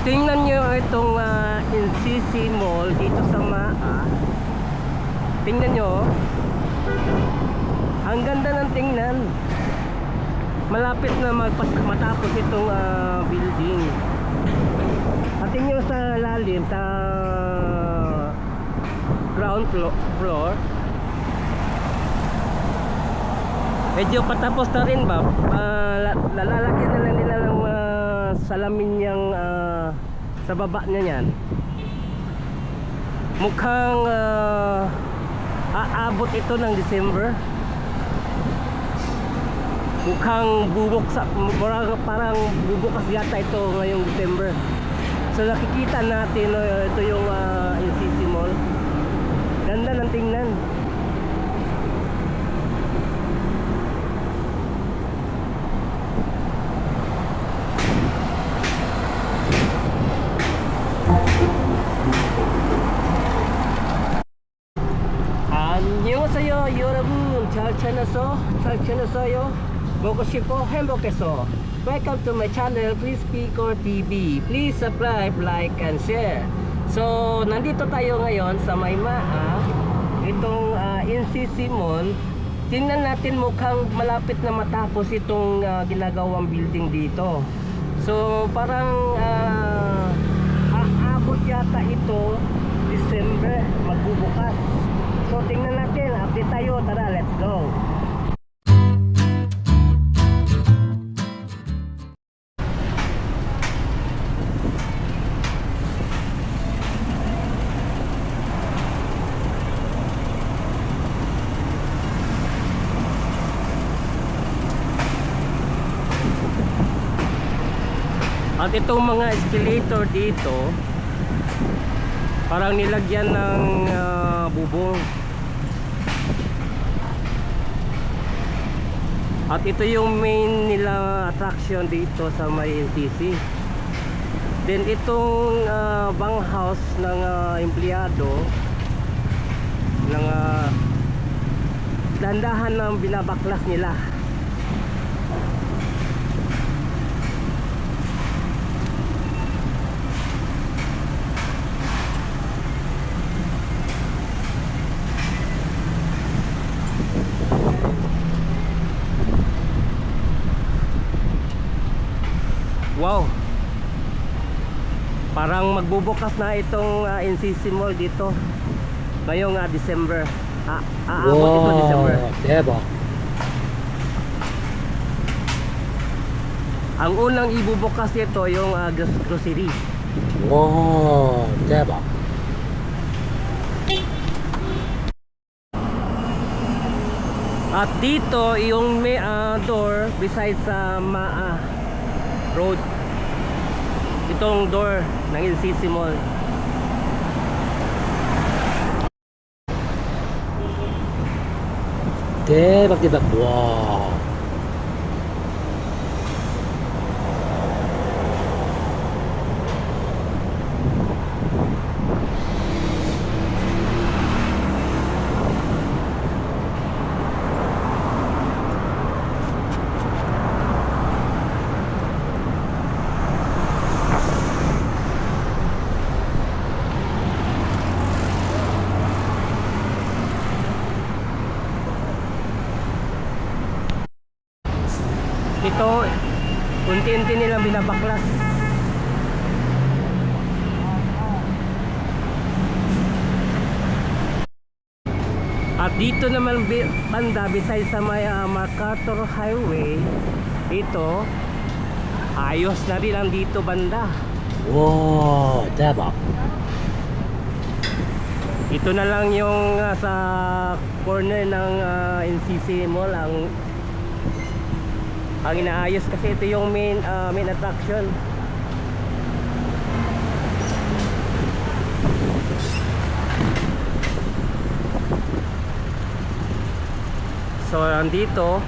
tingnan nyo itong uh, NCC Mall dito sa Maa. Tingnan nyo. oh. Ang ganda ng tingnan. Malapit na magpas- matapos itong ah, building. At tingnan nyo sa lalim, sa ground flo- floor. Medyo patapos na rin ba? Ah, la- lalalagyan na lang nila ng ah, salamin niyang ah, sa baba niya yan. Mukhang ah, aabot ito ng December. Mukhang bubuksa, parang, parang bubukas yata ito ngayong December. So nakikita natin no, ito yung ah, NCC Mall. Ganda ng tingnan. 잘 지냈어요? 먹고 싶어? 행복했어? Welcome to my channel Please Speaker TV Please subscribe, like, and share So, nandito tayo ngayon sa Maymaa Itong ah, NCC Mall Tingnan natin mukhang malapit na matapos itong ah, ginagawang building dito So, parang ah, aabot yata ito December magbubukas So tingnan natin, update tayo. Tara, let's go. At itong mga escalator dito, parang nilagyan ng ah, bubong. At ito yung main nila attraction dito sa may NCC. Then itong ah, bang house ng ah, empleyado ng uh, dandahan ng binabaklas nila. Wow parang magbubukas na itong ah, uh, NCC Mall dito. Ngayong uh, December. Ah, aabot wow, ito December. Diba ang unang ibubukas nito yung uh, grocery. Wow diba At dito yung may uh, door besides sa uh, Maa uh, Road. Itong door ng NCC Mall. 대박, kuryente nila binabaklas. At dito naman banda bitay sa may ah, uh, Mercator Highway ito ayos na rin ang dito banda. Wow diba ito na lang yung uh, sa corner ng ah, uh, NCC Mall ang ang inaayos kasi ito yung main ah, main attraction. So andito,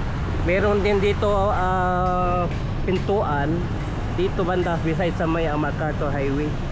meron din dito ah, pintuan dito banda beside sa may MacArthur Highway.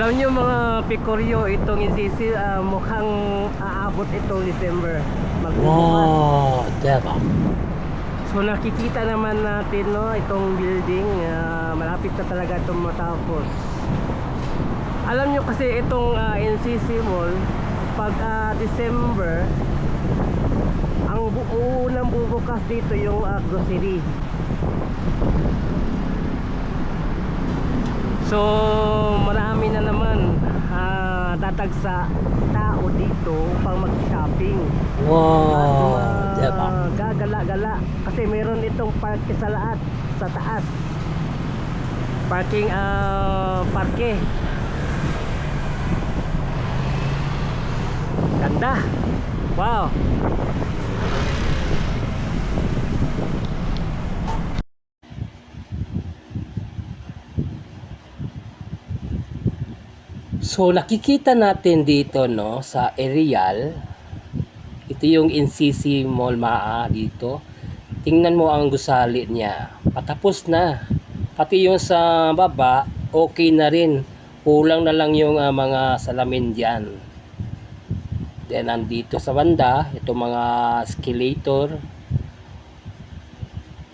Alam niyo mga pikoryo, itong isisi uh, mukhang aabot ito December. Wow, diba? So nakikita naman natin no, itong building, uh, malapit na talaga itong matapos. Alam niyo kasi itong ah, uh, NCC Mall, pag uh, December, ang buo nang bubukas dito yung uh, grocery. So marami na naman uh, tatagsa tao dito upang mag-shopping. Wow, uh, diba? Ah, gagala-gala kasi meron itong park sa laat sa taas. Parking uh, parke. Ganda. Wow. So nakikita natin dito no sa aerial ito yung NCC Mall Maa dito. Tingnan mo ang gusali niya. Patapos na. Pati yung sa baba, okay na rin. Kulang na lang yung ah, mga salamin diyan. Then nandito sa banda, ito mga escalator.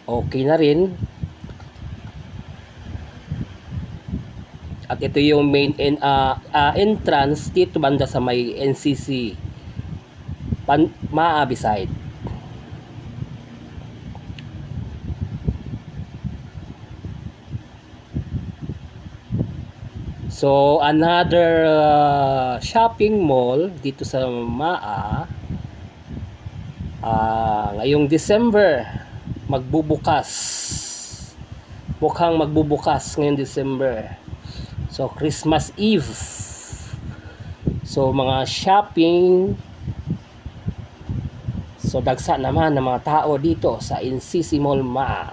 Okay na rin. At ito yung main en, ah, ah, entrance dito banda sa may NCC. Pan, Maa beside. So another uh, shopping mall dito sa Maa ah ngayong December magbubukas. Mukhang magbubukas ngayong December. So Christmas Eve. So mga shopping So dagsa naman ng mga tao dito sa NCC Mall Ma.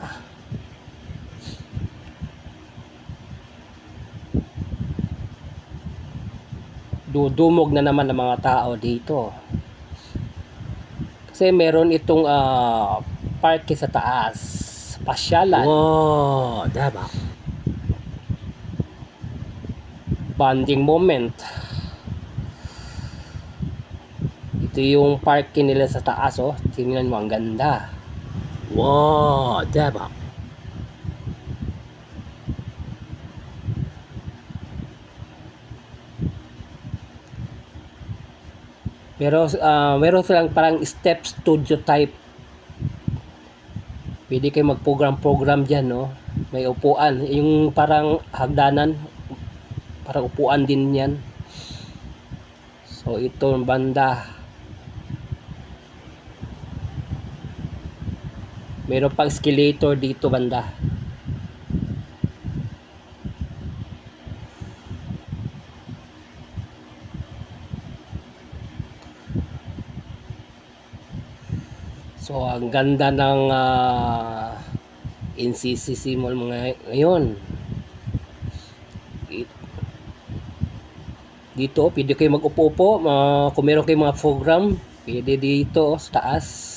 Dudumog na naman ng mga tao dito. Kasi meron itong ah, parke sa taas. Pasyalan. 와대 bonding moment. Ito yung parking nila sa taas oh. Tingnan mo ang ganda. Wow diba? Pero uh, meron silang parang step studio type. Pwede kayo mag-program program diyan, no? May upuan, yung parang hagdanan, parang upuan din 'yan. So ito ang banda. Meron pang escalator dito banda. So ang ganda ng ah, NCCC Mall mga ngayon. Dito, pwede kayo mag-upo-upo. ah, kung meron kayong mga program, pwede dito sa taas.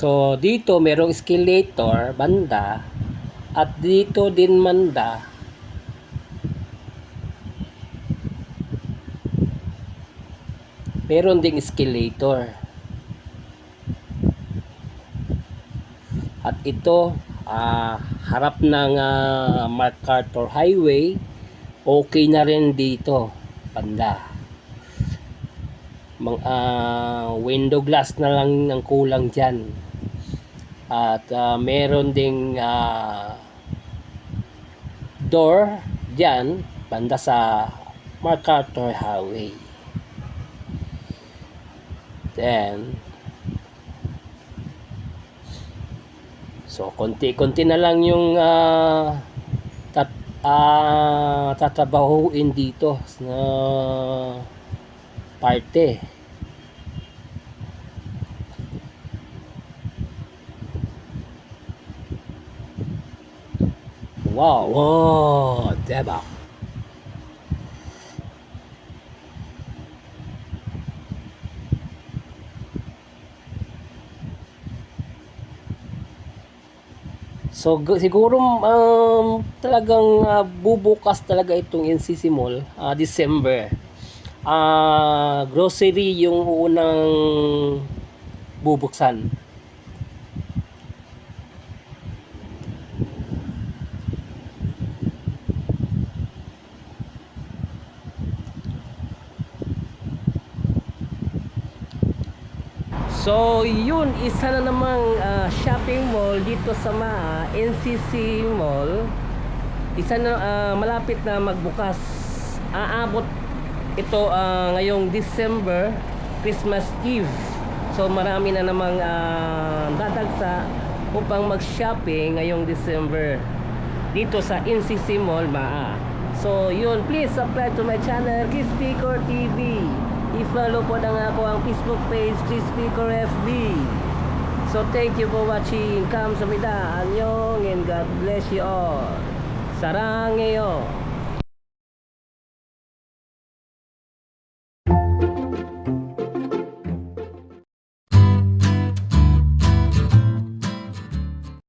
So, dito merong escalator, banda, at dito din manda, meron ding escalator. At ito, ah, harap ng ah, MacArthur Highway, okay na rin dito, banda. Mang, ah, window glass na lang ang kulang dyan. At ah, meron ding ah, door dyan banda sa MacArthur Highway. Then, so konti-konti na lang yung ah, tat, ah, tatrabahuin dito na parte. Wow, 와, 대 So gu- siguro um, talagang ah, bubukas talaga itong NCC Mall ah, December. Ah, grocery yung unang bubuksan. So, yun, isa na namang shopping dito sa MAA, NCC Mall. Isa na, ah, malapit na magbukas. Aabot ito ah, ngayong December, Christmas Eve. So, marami na namang ah, dadagsa upang mag-shopping ngayong December dito sa NCC Mall, MAA. So, yun, please subscribe to my channel, Crispy Core TV. I-follow po na nga ako ang Facebook page, Crispy Core FB. So, thank you for watching. Kamsahamnida. Annyeong and God bless you all. Sarangheyo.